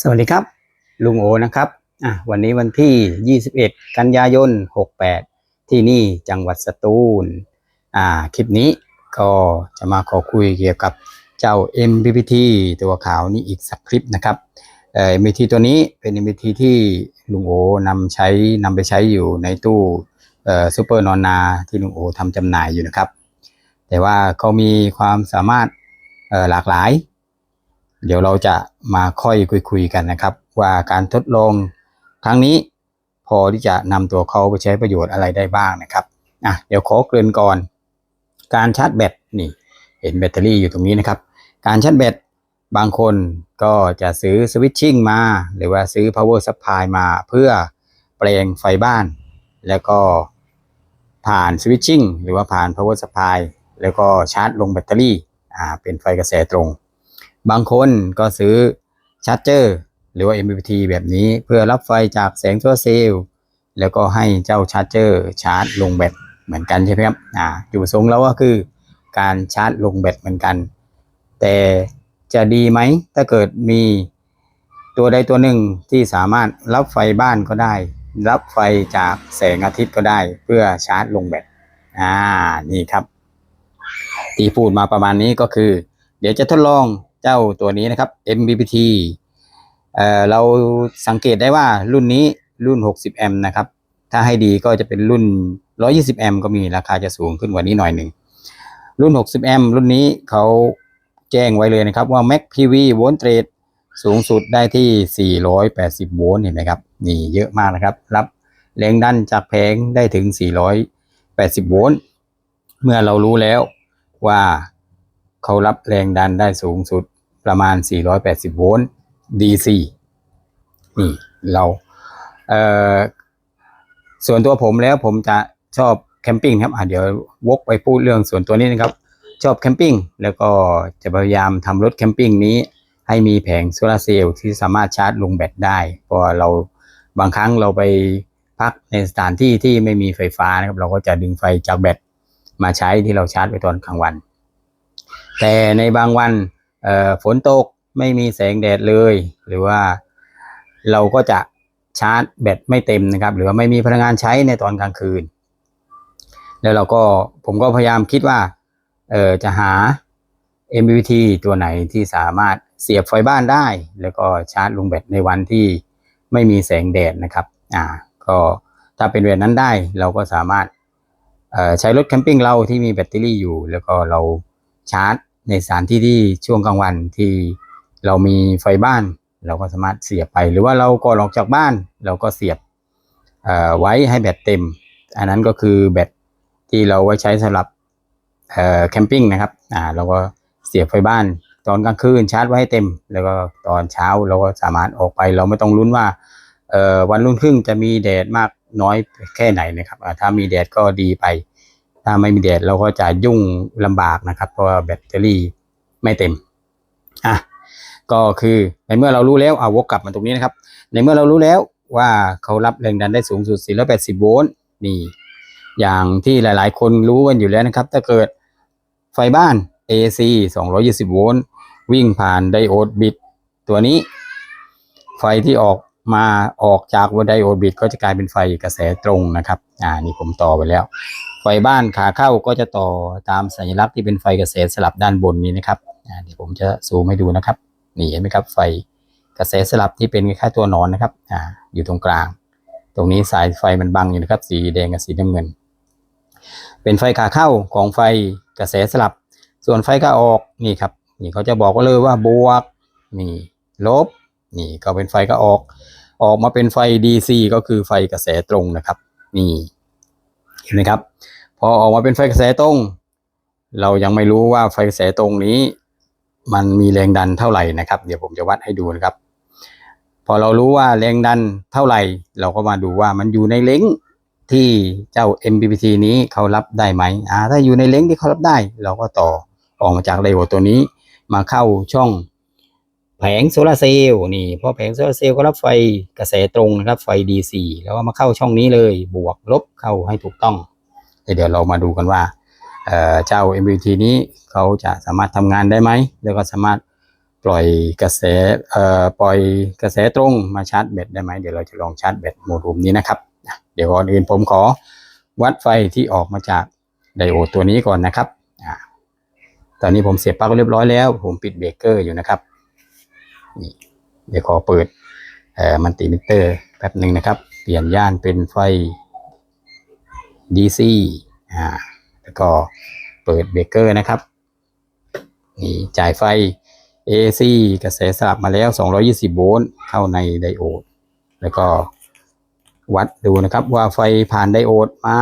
สวัสดีครับ ลุงโอนะครับอะวันนี้วันที่ 21 กันยายน 68 ที่นี่จังหวัดสตูลอ่าคลิปนี้ก็จะมาขอคุยเกี่ยวกับเจ้า MPPT ตัวขาวนี้อีกสักคลิปนะครับเอ่อ MPT ตัวนี้เป็น MPT ที่ลุงโอนำใช้นำไปใช้อยู่ในตู้เอ่อซูเปอร์นอนนาที่ลุงโอทำจำหน่ายอยู่นะครับ แต่ว่าเขามีความสามารถเอ่อหลากหลาย เดี๋ยวเราจะมาค่อยคุยๆกันนะครับ ว่าการทดลองครั้งนี้พอที่จะนำตัวเขาไปใช้ประโยชน์อะไรได้บ้างนะครับอะเดี๋ยวขอเกริ่นก่อน การชาร์จแบตนี่เห็นแบตเตอรี่อยู่ตรงนี้นะครับ การชาร์จแบตบางคนก็จะซื้อสวิตชิ่งมา หรือว่าซื้อ power supply มาเพื่อแปลงไฟบ้าน แล้วก็ผ่านสวิตชิ่งหรือว่าผ่าน power supply แล้วก็ชาร์จลงแบตเตอรี่อ่าเป็นไฟกระแสตรง บางคนก็ซื้อชาร์จเจอร์หรือว่า MPT แบบนี้เพื่อรับไฟจากแสงโซลาร์เซลล์แล้วก็ให้เจ้าชาร์จเจอร์ชาร์จลงแบตเหมือนกันใช่ไหมครับอ่าจุดประสงค์แล้วก็คือการชาร์จลงแบตเหมือนกัน แต่จะดีไหมถ้าเกิดมีตัวใดตัวหนึ่งที่สามารถรับไฟบ้านก็ได้ รับไฟจากแสงอาทิตย์ก็ได้ เพื่อชาร์จลงแบตอ่านี่ครับ ที่พูดมาประมาณนี้ก็คือ เดี๋ยวจะทดลอง เจ้าตัวนี้นะครับ MBPT เอ่อเราสังเกตได้ว่ารุ่นนี้รุ่น 60 แอมป์นะครับ ถ้าให้ดีก็จะเป็นรุ่น 120 แอมป์ก็มีราคาจะสูงขึ้นกว่านี้หน่อยหนึ่ง รุ่น 60 แอมป์รุ่นนี้เขาแจ้งไว้เลยนะครับว่า Max PV โวลต์เรทสูงสุดได้ที่ 480 โวลต์เห็นไหมครับ นี่เยอะมากนะครับ รับแรงดันจากแผงได้ถึง 480 โวลต์ เมื่อเรารู้แล้วว่า เขารับแรงดันได้สูงสุดประมาณ 480 โวลต์ DC นี่เราเอ่อส่วนตัวผมแล้วผมจะชอบแคมปิ้งครับอะเดี๋ยววกไปพูดเรื่องส่วนตัวนี้นะครับ ชอบแคมปิ้งแล้วก็จะพยายามทำรถแคมปิ้งนี้ ให้มีแผงโซลาร์เซลล์ที่สามารถชาร์จลงแบตได้เพราะเราบางครั้งเราไปพักในสถานที่ที่ไม่มีไฟฟ้านะครับ เราก็จะดึงไฟจากแบตมาใช้ที่เราชาร์จไว้ตอนกลางวัน แต่ในบางวันฝนตกไม่มีแสงแดดเลย หรือว่าเราก็จะชาร์จแบตไม่เต็มนะครับ หรือว่าไม่มีพลังงานใช้ในตอนกลางคืน แล้วเราก็ผมก็พยายามคิดว่าเออจะหา MPPT ตัวไหนที่สามารถเสียบไฟบ้านได้ แล้วก็ชาร์จลงแบตในวันที่ไม่มีแสงแดดนะครับอ่าก็ถ้าเป็นแบบนั้นได้เราก็สามารถใช้รถแคมปิ้งเราที่มีแบตเตอรี่อยู่ แล้วก็เราชาร์จ ในสถานที่ที่ช่วงกลางวันที่เรามีไฟบ้าน เราก็สามารถเสียบไป หรือว่าเราก่อนออกจากบ้าน เราก็เสียบไว้ให้แบตเต็ม อันนั้นก็คือแบตที่เราไว้ใช้สำหรับแคมปิ้งนะครับอ่าเราก็เสียบไฟบ้าน ตอนกลางคืนชาร์จไว้ให้เต็ม แล้วก็ตอนเช้าเราก็สามารถออกไป เราไม่ต้องลุ้นว่าวันรุ่งขึ้นจะมีแดดมากน้อยแค่ไหนนะครับถ้ามีแดดก็ดีไป ถ้าไม่มีแดดเราก็จะยุ่งลำบากนะครับ เพราะแบตเตอรี่ไม่เต็มอะก็คือในเมื่อเรารู้แล้วเอาวกกลับมาตรงนี้นะครับ ในเมื่อเรารู้แล้วว่าเขารับแรงดันได้สูงสุด 480 โวลต์นี่ อย่างที่หลายๆ คนรู้กันอยู่แล้วนะครับ ถ้าเกิดไฟบ้าน AC 220 โวลต์วิ่งผ่านไดโอดบิดตัวนี้ ไฟที่ออกมาออกจากไดโอดบิดก็จะกลายเป็นไฟกระแสตรงนะครับ อ่านี่ผมต่อไปแล้ว ฟบ้านขาเข้าก็จะต่อตามสัญลักษณ์ที่เป็นไฟกระแสสลับด้านบนนี้นะครับเดี๋ยวผมจะซูมให้ดูนะครับนี่เห็นไหมครับไฟกระแสสลับที่เป็นคล้ายตัวหนอนนะครับออยู่ตรงกลาง ตรงนี้สายไฟมันบังอยู่นะครับ สีแดงกับสีน้ำเงิน เป็นไฟขาเข้าของไฟกระแสสลับ ส่วนไฟขาออกนี่ครับนี่เขาจะบอกว่าเลยว่าบวกนี่ลบนี่ก็เป็นไฟขาออก ออกมาเป็นไฟ DC ก็คือไฟกระแสตรงนะครับ นี่เห็นไหมครับ พอออกมาเป็นไฟกระแสตรง เรายังไม่รู้ว่าไฟกระแสตรงนี้ มันมีแรงดันเท่าไหร่นะครับ เดี๋ยวผมจะวัดให้ดูนะครับ พอเรารู้ว่าแรงดันเท่าไหร่ เราก็มาดูว่ามันอยู่ในเล้งที่เจ้า MPPT นี้เขารับได้ไหมอ่าถ้าอยู่ในเล้งที่เขารับได้ เราก็ต่อออกมาจากไดโอดตัวนี้ มาเข้าช่องแผงโซลาร์เซลล์นี่เพราะแผงโซลาร์เซลล์ก็รับไฟกระแสตรงนะครับไฟ DC แล้วก็มาเข้าช่องนี้เลย บวกลบเข้าให้ถูกต้อง เดี๋ยวเรามาดูกันว่าเจ้า MPT นี้เขาจะสามารถทำงานได้ไหม แล้วก็สามารถปล่อยกระแสปล่อยกระแสตรงมาชาร์จแบตได้ไหม เดี๋ยวเราจะลองชาร์จแบตโมดูลนี้นะครับ เดี๋ยวก่อนอื่นผมขอวัดไฟที่ออกมาจากไดโอดตัวนี้ก่อนนะครับ ตอนนี้ผมเสียบปลั๊กเรียบร้อยแล้ว ผมปิดเบรกเกอร์อยู่นะครับ นี่เดี๋ยวขอเปิดมันติมิเตอร์แป๊บหนึ่งนะครับ เปลี่ยนย่านเป็นไฟ DC อ่าแล้วก็เปิดเบรกเกอร์นะครับนี่จ่ายไฟ AC กระแสสลับมาแล้ว 220 โวลต์เข้าในไดโอด แล้วก็วัดดูนะครับว่าไฟผ่านไดโอดมา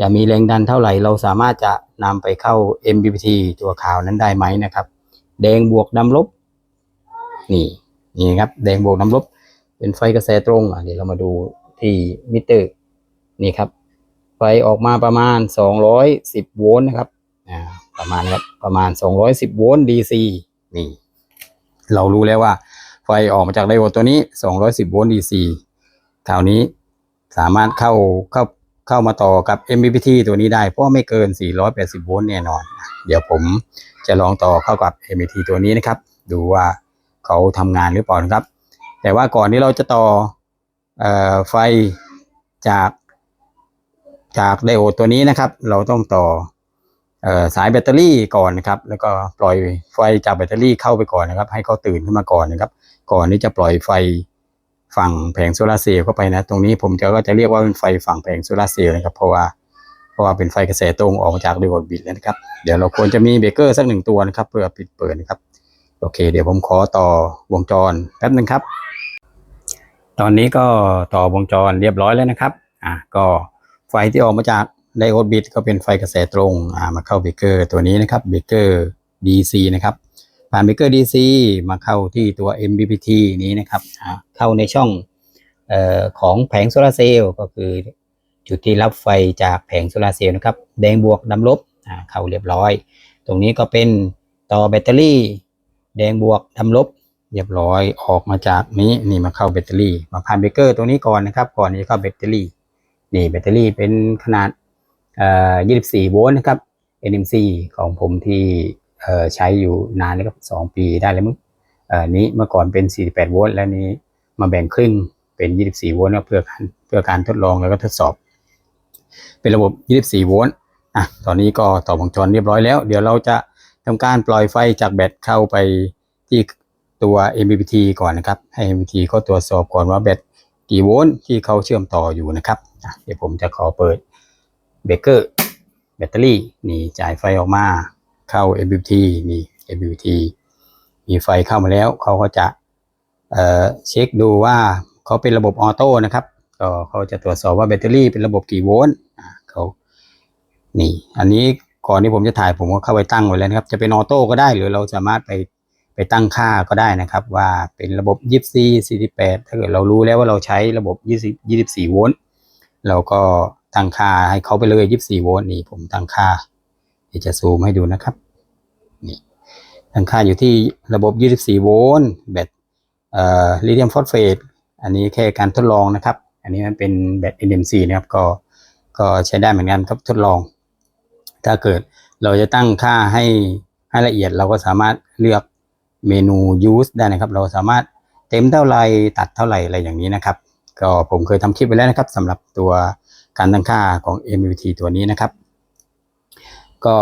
จะมีแรงดันเท่าไหร่ เราสามารถจะนำไปเข้า MPPT ตัวขาวนั้นได้ไหมนะครับ แดงบวกดำลบ นี่นี่ครับ แดงบวกดำลบ เป็นไฟกระแสตรงอะเดี๋ยวเรามาดูที่มิเตอร์ นี่ครับ ฟออกมาประมาณ 210 โวลต์นะครับประมาณนะครับประมาณ 210 โวลต์ DC นี่ เรารู้แล้วว่า ไฟออกมาจากไดโอดตัวนี้ 210 โวลต์ DC คราวนี้สามารถเข้าเข้าเข้ามาต่อกับ MPPT ตัวนี้ได้เพราะไม่เกิน 480 โวลต์แน่นอน เดี๋ยวผมจะลองต่อเข้ากับ MPPT ตัวนี้นะครับ ดูว่าเขาทำงานหรือเปล่านะครับ แต่ว่าก่อนที่เราจะต่อเออไฟจาก จากไดโอดตัวนี้นะครับ เราต้องต่ออสายแบตเตอรี่ก่อนนะครับ แล้วก็ปล่อยไฟจากแบตเตอรี่เข้าไปก่อนนะครับ ให้เขาตื่นขึ้นมาก่อนนะครับ ก่อนที่จะปล่อยไฟฝั่งแผงโซลาร์เซลล์เข้าไปนะ ตรงนี้ผมจะก็จะเรียกว่าเป็นไฟฝั่งแผงโซลาร์เซลล์นะครับ เพราะว่าเพราะว่าเป็นไฟกระแสตรงออกจากไดโอดบิดแล้วนะครับ เดี๋ยวเราควรจะมีเบรกเกอร์สักหนึ่งตัวนะครับ เพื่อปิดเปิดนะครับ โอเค เดี๋ยวผมขอต่อวงจรแป๊บหนึ่งครับ ตอนนี้ก็ต่อวงจรเรียบร้อยแล้วนะครับ อะก็ ไฟที่ออกมาจากไดโอดบิดก็เป็นไฟกระแสตรงมาเข้าเบเกอร์ตัวนี้นะครับเบเกอร์ DC นะครับผ่านเบเกอร์ DC มาเข้าที่ตัว MPPT นี้นะครับเข้าในช่องออของแผงโซลาร์เซลล์ก็คือจุดที่รับไฟจากแผงโซลาร์เซลล์นะครับแดงบวกดำลบเข้าเรียบร้อย ตรงนี้ก็เป็นต่อแบตเตอรี่ แดงบวกดำลบเรียบร้อยออกมาจากนี้นี่มาเข้าแบตเตอรี่ มาผ่านเบเกอร์ตัวนี้ก่อนนะครับ ก่อนที่จะเข้าแบตเตอรี่ นี่แบตเตอรี่เป็นขนาด24 โวลต์นะครับ NMC ของผมที่ใช้อยู่นานแล้วครับ2ปีได้แล้วมั้งนี้เมื่อก่อนเป็น 48 โวลต์แล้วนี้มาแบ่งครึ่งเป็น 24 โวลต์เพื่อการเพื่อการทดลองแล้วก็ทดสอบ เป็นระบบ 24 โวลต์อะตอนนี้ก็ต่อวงจรเรียบร้อยแล้ว เดี๋ยวเราจะทำการปล่อยไฟจากแบตเข้าไปที่ตัว MPPT ก่อนนะครับ ให้ MPPT เขาตรวจสอบก่อนว่าแบต กี่โวลต์ที่เขาเชื่อมต่ออยู่นะครับ เดี๋ยวผมจะขอเปิดเบรกเกอร์แบตเตอรี่นี่จ่ายไฟออกมาเข้า MPPT นี่ MPPT มีไฟเข้ามาแล้ว เขาก็จะเอ่อเช็คดูว่าเขาเป็นระบบออโต้นะครับก็เขาจะตรวจสอบว่าแบตเตอรี่เป็นระบบกี่โวลต์อะเขานี่ อันนี้ก่อนที่ผมจะถ่ายผมก็เข้าไปตั้งไว้แล้วนะครับ จะเป็นออโต้ก็ได้หรือเราสามารถไป ไปตั้งค่าก็ได้นะครับว่าเป็นระบบ 24 48 ถ้าเกิดเรารู้แล้วว่าเราใช้ระบบ 20 24 โวลต์เราก็ตั้งค่าให้เขาไปเลย 24 โวลต์นี่ผมตั้งค่าเดี๋ยวจะซูมให้ดูนะครับนี่ตั้งค่าอยู่ที่ระบบ 24 โวลต์แบตเอ่อลิเธียมฟอสเฟตอันนี้แค่การทดลองนะครับ อันนี้มันเป็นแบต NMC นะครับก็ก็ใช้ได้เหมือนกันครับทดลอง ถ้าเกิดเราจะตั้งค่าให้ให้ละเอียดเราก็สามารถเลือก เมนู use ได้นะครับ เราสามารถเต็มเท่าไรตัดเท่าไรอะไรอย่างนี้นะครับ ก็ผมเคยทำคลิปไปแล้วนะครับสำหรับตัวการตั้งค่าของ MPPT ตัวนี้นะครับ ก็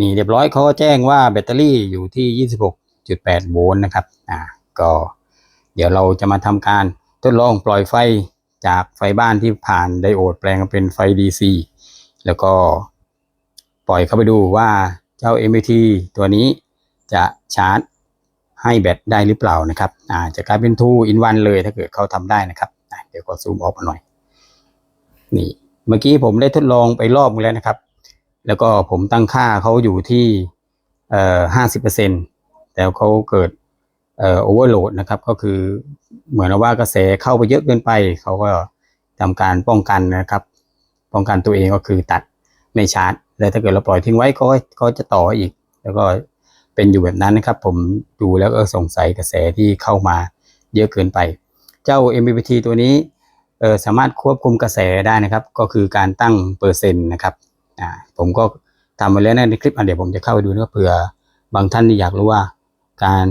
นี่เรียบร้อยเขาก็แจ้งว่าแบตเตอรี่อยู่ที่ 26.8 โวลต์นะครับอ่าก็เดี๋ยวเราจะมาทำการทดลองปล่อยไฟจากไฟบ้านที่ผ่านไดโอดแปลงเป็นไฟ DC แล้วก็ปล่อยเข้าไปดูว่าเจ้า MPT ตัวนี้จะชาร์จ ให้แบตได้หรือเปล่านะครับอ่าจะกลายเป็น2 in 1เลยถ้าเกิดเขาทำได้นะครับเดี๋ยวก็ซูมออกมาหน่อย นี่เมื่อกี้ผมได้ทดลองไปรอบนึงแล้วนะครับ แล้วก็ผมตั้งค่าเขาอยู่ที่เอ่อห้าสิบเปอร์เซ็นแต่เขาเกิดเอ่อโอเวอร์โหลดนะครับ ก็คือเหมือนว่ากระแสเข้าไปเยอะเกินไป เขาก็ทำการป้องกันนะครับ ป้องกันตัวเองก็คือตัดไม่ชาร์จ แล้วถ้าเกิดเราปล่อยทิ้งไว้เขาเขาจะต่ออีก แล้วก็ เป็นอยู่แบบนั้นนะครับ ผมดูแล้วก็สงสัยกระแสที่เข้ามาเยอะเกินไป เจ้า MPPT ตัวนี้สามารถควบคุมกระแสได้นะครับ ก็คือการตั้งเปอร์เซ็นต์นะครับผมก็ทำไปแล้วนะในคลิปอะเดี๋ยวผมจะเข้าไปดูนะเผื่อบางท่านที่อยากรู้ว่า การ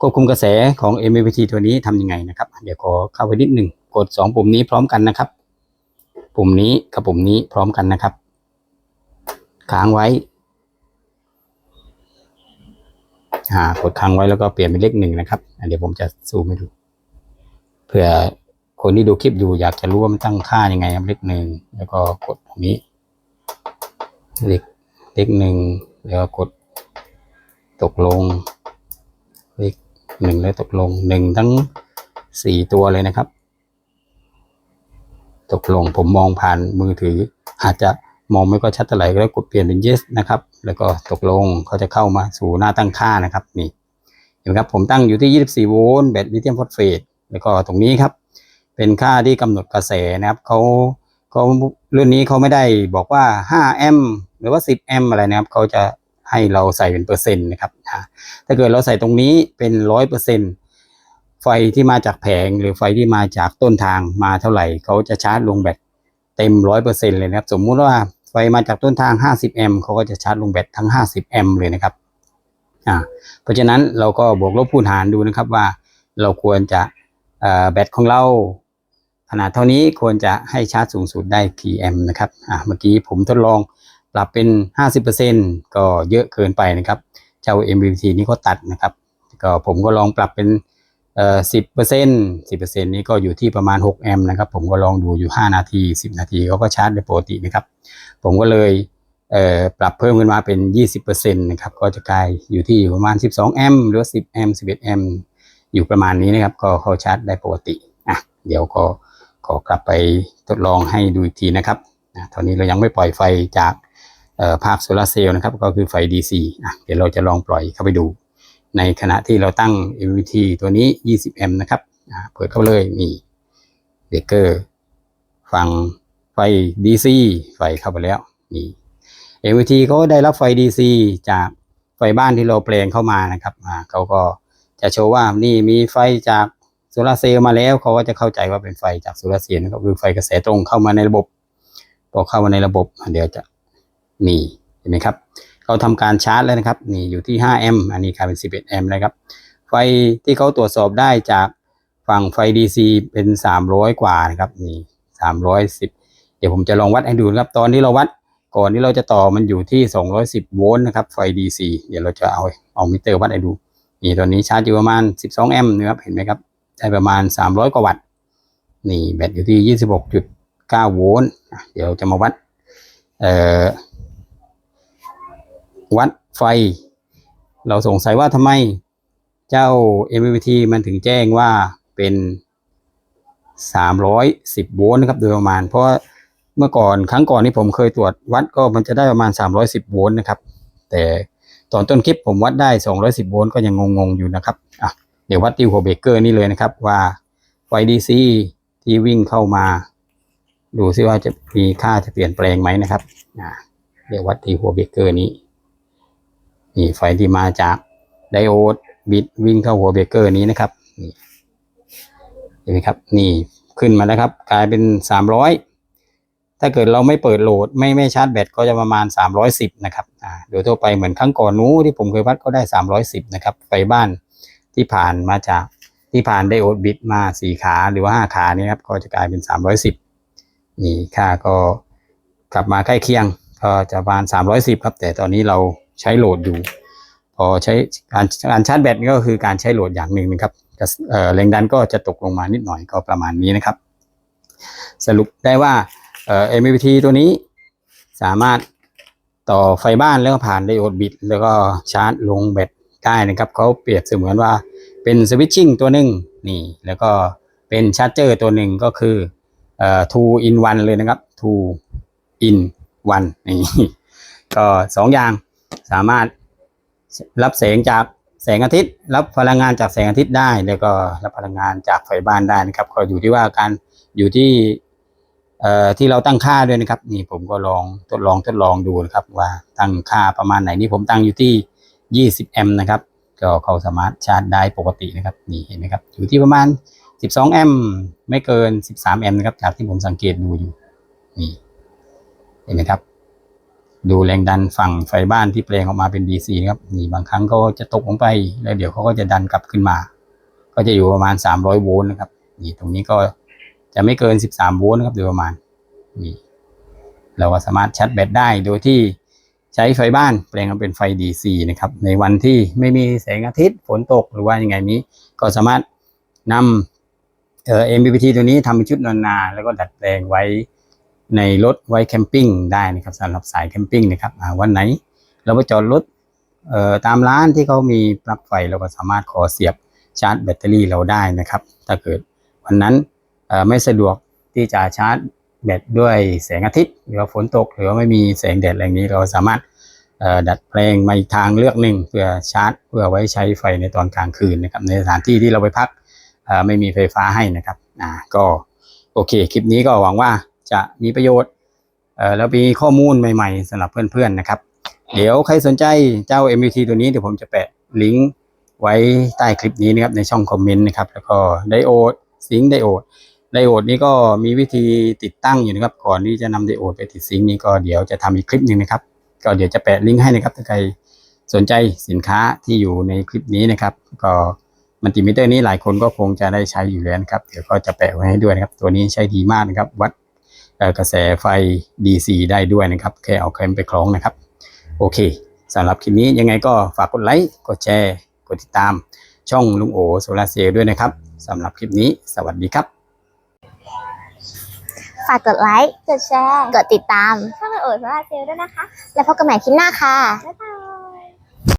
ควบคุมกระแสของ MPPT ตัวนี้ทำยังไงนะครับ เดี๋ยวขอเข้าไปนิดหนึ่งกดสองปุ่มนี้พร้อมกันนะครับ ปุ่มนี้กับปุ่มนี้พร้อมกันนะครับ ค้างไว้ อ่า กดค้างไว้แล้วก็เปลี่ยนเป็นเลขหนึ่งนะครับเดี๋ยวผมจะซูมให้ดูเผื่อคนที่ดูคลิปอยู่อยากจะรู้ว่ามันตั้งค่ายังไงครับเลขหนึ่งแล้วก็กดตรงนี้ เลขเลขหนึ่งแล้วก็กดตกลง เลขหนึ่งแล้วตกลงหนึ่งทั้งสี่ตัวเลยนะครับ ตกลงผมมองผ่านมือถืออาจจะ มองไม่ก็ชัดเท่าไหร่ก็กดเปลี่ยนเป็น yes นะครับ แล้วก็ตกลงเขาจะเข้ามาสู่หน้าตั้งค่านะครับนี่เห็นไหมครับผมตั้งอยู่ที่ 24 โวลต์แบตลิเธียมฟอสเฟตแล้วก็ตรงนี้ครับเป็นค่าที่กำหนดกระแสนะครับเขาเขารุ่นนี้เขาไม่ได้บอกว่า 5 แอมป์หรือว่า 10 แอมป์อะไรนะครับเขาจะให้เราใส่เป็นเปอร์เซ็นต์นะครับถ้าเกิดเราใส่ตรงนี้เป็นร้อยเปอร์เซ็นต์ไฟที่มาจากแผงหรือไฟที่มาจากต้นทางมาเท่าไหร่เขาจะชาร์จลงแบตเต็มร้อยเปอร์เซ็นต์เลยนะครับ สมมุติว่า ไฟมาจากต้นทาง 50 แอมป์เขาก็จะชาร์จลงแบตทั้ง 50 แอมป์เลยนะครับอ่าเพราะฉะนั้นเราก็บวกลบคูณหารดูนะครับว่าเราควรจะอ่อแบตของเราขนาดเท่านี้ควรจะให้ชาร์จสูงสุดได้กี่แอมป์นะครับอ่าเมื่อกี้ผมทดลองปรับเป็น 50%ก็เยอะเกินไปนะครับ เจ้า MPPT นี้ก็ตัดนะครับ ก็ผมก็ลองปรับเป็น เอ่อสิบเปอร์เซ็นต์สิบเปอร์เซ็นต์นี้ก็อยู่ที่ประมาณหกแอมป์นะครับ ผมก็ลองดูอยู่ห้านาทีสิบนาทีเขาก็ชาร์จได้ปกตินะครับ ผมก็เลยเอ่อปรับเพิ่มขึ้นมาเป็นยี่สิบเปอร์เซ็นต์นะครับก็จะกลายอยู่ที่ประมาณสิบสองแอมป์หรือสิบแอมป์สิบเอ็ดแอมป์อยู่ประมาณนี้นะครับ ก็เขาชาร์จได้ปกติอะเดี๋ยวก็ขอกลับไปทดลองให้ดูอีกทีนะครับนะตอนนี้เรายังไม่ปล่อยไฟจากเอ่อภาคโซลาเซลล์นะครับ ก็คือไฟ DC อะเดี๋ยวเราจะลองปล่อยเข้าไปดู ในขณะที่เราตั้ง MVT ตัวนี้ 20 แอมป์นะครับเปิดเข้าเลยนี่เบรกเกอร์ฝั่งไฟ DC ไฟเข้าไปแล้วนี่ MVT ก็ได้รับไฟ DC จากไฟบ้านที่เราแปลงเข้ามานะครับเขาก็จะโชว์ว่านี่มีไฟจากโซลาเซลล์มาแล้วเขาก็จะเข้าใจว่าเป็นไฟจากโซลาเซลล์นะครับคือไฟกระแสตรงเข้ามาในระบบพอเข้ามาในระบบเดี๋ยวจะนี่เห็นไหมครับ เขาทำการชาร์จแล้วนะครับนี่อยู่ที่5แอมป์อันนี้กลายเป็น11แอมป์นะครับไฟที่เขาตรวจสอบได้จากฝั่งไฟ DC เป็น 300 กว่านะครับนี่310 เดี๋ยวผมจะลองวัดให้ดูนะครับ ตอนที่เราวัดก่อนที่เราจะต่อมันอยู่ที่ 210 โวลต์นะครับไฟ DC เดี๋ยวเราจะเอาเอามิเตอร์วัดให้ดูนี่ตอนนี้ชาร์จอยู่ประมาณ 12 แอมป์นะครับเห็นไหมครับได้ประมาณ 300 กว่าวัตต์นี่แบตอยู่ที่ 26.9 โวลต์เดี๋ยวจะมาวัดเอ่อ วัดไฟ เราสงสัยว่าทำไมเจ้า MPPT มันถึงแจ้งว่าเป็น 310 โวลต์นะครับโดยประมาณ เพราะเมื่อก่อนครั้งก่อนที่ผมเคยตรวจวัดก็มันจะได้ประมาณ 310 โวลต์นะครับ แต่ตอนต้นคลิปผมวัดได้ 210 โวลต์ก็ยังงงๆอยู่นะครับอะเดี๋ยววัดที่หัวเบรกเกอร์นี่เลยนะครับว่าไฟ DC ที่วิ่งเข้ามา ดูซิว่าจะมีค่าจะเปลี่ยนแปลงไหมนะครับอะเดี๋ยววัดที่หัวเบรกเกอร์นี้ นี่ไฟที่มาจากไดโอดบิดวิ่งเข้าหัวเบรกเกอร์นี้นะครับนี่เห็นไหมครับ นี่ขึ้นมาแล้วครับ กลายเป็นสามร้อยถ้าเกิดเราไม่เปิดโหลดไม่ไม่ชาร์จแบตก็จะประมาณสามร้อยสิบนะครับอ่าโดยทั่วไปเหมือนครั้งก่อนนู้นที่ผมเคยวัดก็ได้สามร้อยสิบนะครับ ไฟบ้านที่ผ่านมาจากที่ผ่านไดโอดบิดมาสี่ขาหรือว่าห้าขานี่ครับ ก็จะกลายเป็นสามร้อยสิบนี่ค่าก็กลับมาใกล้เคียง ก็จะประมาณสามร้อยสิบครับ แต่ตอนนี้เรา ใช้โหลดอยู่ พอใช้การการชาร์จแบตนี่ก็คือการใช้โหลดอย่างหนึ่งนะครับกระเอ่อแรงดันก็จะตกลงมานิดหน่อยก็ประมาณนี้นะครับ สรุปได้ว่าเอ่อ MPPT ตัวนี้สามารถต่อไฟบ้านแล้วก็ผ่านไดโอดบิดแล้วก็ชาร์จลงแบตได้นะครับเขาเปรียบเสมือนว่าเป็นสวิตชิ่งตัวหนึ่งนี่ แล้วก็เป็นชาร์จเจอร์ตัวหนึ่งก็คือเอ่อ two in one เลยนะครับ two in one นี่ก็สองอย่าง สามารถรับแสงจากแสงอาทิตย์ รับพลังงานจากแสงอาทิตย์ได้ แล้วก็รับพลังงานจากไฟบ้านได้นะครับ ก็อยู่ที่ว่าการอยู่ที่เอ่อที่เราตั้งค่าด้วยนะครับ นี่ผมก็ลองทดลองทดลองดูนะครับ ว่าตั้งค่าประมาณไหนนี่ผมตั้งอยู่ที่ 20 แอมป์นะครับ ก็เขาสามารถชาร์จได้ปกตินะครับ นี่เห็นไหมครับอยู่ที่ประมาณ 12 แอมป์ไม่เกิน 13 แอมป์นะครับจากที่ผมสังเกตดูอยู่นี่เห็นไหมครับ ดูแรงดันฝั่งไฟบ้านที่แปลงออกมาเป็น DC นะครับนี่บางครั้งก็จะตกลงไป แล้วเดี๋ยวเขาก็จะดันกลับขึ้นมา ก็จะอยู่ประมาณ 300 โวลต์นะครับนี่ตรงนี้ก็จะไม่เกิน 13 โวลต์นะครับโดยประมาณนี่เราก็สามารถชาร์จแบตได้โดยที่ใช้ไฟบ้านแปลงมาเป็นไฟ DC นะครับ ในวันที่ไม่มีแสงอาทิตย์ฝนตกหรือว่ายังไงนี้ ก็สามารถนำเอ่อ MPPT ตัวนี้ทำเป็นชุดนอนนา แล้วก็ดัดแปลงไว้ ในรถไว้แคมปิ้งได้นะครับสำหรับสายแคมปิ้งนะครับวันไหน เราไปจอดรถตามร้านที่เขามีปลั๊กไฟเราก็สามารถขอเสียบชาร์จแบตเตอรี่เราได้นะครับ ถ้าเกิดวันนั้นไม่สะดวกที่จะชาร์จแบตด้วยแสงอาทิตย์หรือว่าฝนตก หรือว่าไม่มีแสงแดดแรนี้เราสามารถดัดแปลงมาอีกทางเลือกหนึ่งเพื่อชาร์จ เพื่อไว้ใช้ไฟในตอนกลางคืนนะครับในสถานที่ที่เราไปพักไม่มีไฟฟ้าให้นะครับอ่าก็โอเคคลิปนี้ก็หวังว่า จะมีประโยชน์เอ่อแล้วมีข้อมูลใหม่ๆสำหรับเพื่อนๆนะครับ เดี๋ยวใครสนใจเจ้า MVT ตัวนี้เดี๋ยวผมจะแปะลิงก์ไว้ใต้คลิปนี้นะครับในช่องคอมเมนต์นะครับแล้วก็ไดโอดซิงค์ไดโอดไดโอดนี้ก็มีวิธีติดตั้งอยู่นะครับ ก่อนที่จะนำไดโอดไปติดซิงค์นี้ก็เดี๋ยวจะทำอีกคลิปหนึ่งนะครับ ก็เดี๋ยวจะแปะลิงก์ให้นะครับถ้าใครสนใจสินค้าที่อยู่ในคลิปนี้นะครับ ก็มัลติมิเตอร์นี้หลายคนก็คงจะได้ใช้อยู่แล้วนะครับเดี๋ยวก็จะแปะไว้ให้ด้วยนะครับ ตัวนี้ใช้ดีมากนะครับวัดเอ่อ กระแสไฟ DC ได้ด้วยนะครับแค่เอาแคมไปคล้องนะครับ โอเคสำหรับคลิปนี้ยังไงก็ฝากกดไลค์กดแชร์ กดติดตาม ช่องลุงโอโซลาเซลล์ด้วยนะครับสำหรับคลิปนี้สวัสดีครับ ฝากกดไลค์ กดแชร์ กดติดตาม ช่องโอโซลาเซลล์ด้วยนะคะ แล้วพบกันใหม่คลิปหน้าค่ะ บ๊ายบาย